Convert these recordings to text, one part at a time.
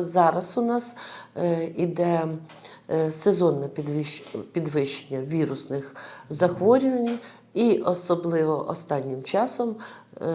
Зараз у нас е, іде е, сезонне підвищення вірусних захворювань, і особливо останнім часом е,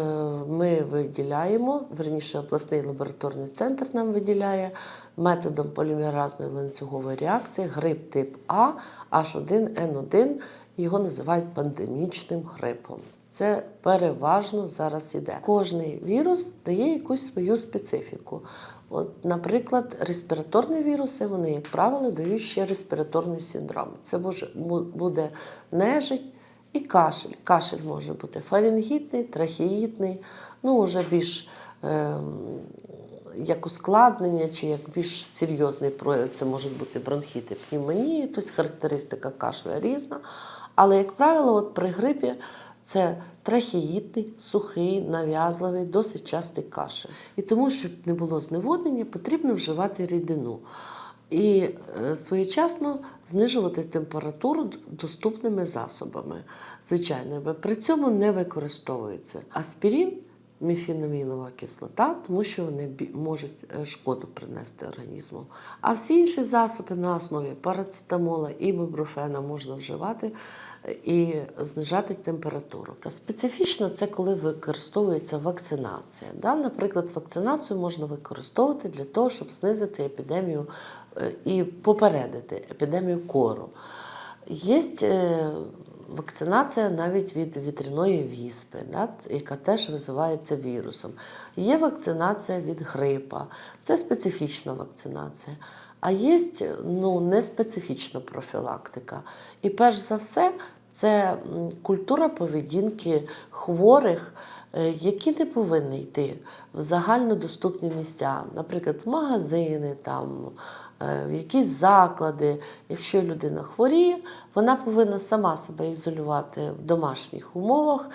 ми виділяємо, верніше обласний лабораторний центр нам виділяє методом полімеразної ланцюгової реакції грип тип А H1N1. Його називають пандемічним грипом. Це переважно зараз іде. Кожний вірус дає якусь свою специфіку. От, наприклад, респіраторні віруси, вони, як правило, дають ще респіраторний синдром. Це може буде нежить і кашель. Кашель може бути фарингітний, трахеїдний, ну вже більш ем, як ускладнення чи як більш серйозний прояв, це можуть бути бронхіти, пневмонії, тобто характеристика кашлю різна. Але, як правило, от при грипі це трахеїдний, сухий, нав'язливий, досить частий кашель. І тому, щоб не було зневоднення, потрібно вживати рідину. І е, своєчасно знижувати температуру доступними засобами, звичайними. При цьому не використовується аспірин, міфінамінова кислота, тому що вони можуть е, шкоду принести організму. А всі інші засоби на основі парацетамола і бубруфена можна вживати е, і знижати температуру. Специфічно це коли використовується вакцинація. Да? Наприклад, вакцинацію можна використовувати для того, щоб знизити епідемію е, і попередити епідемію кору. Є вакцинація навіть від вітряної віспи, да, яка теж називається вірусом. Є вакцинація від грипа, це специфічна вакцинація. А є ну, неспецифічна профілактика. І перш за все, це культура поведінки хворих, е, які не повинні йти в загальнодоступні місця, наприклад, в магазини, там, в якісь заклади. Якщо людина хворіє, вона повинна сама себе ізолювати в домашніх умовах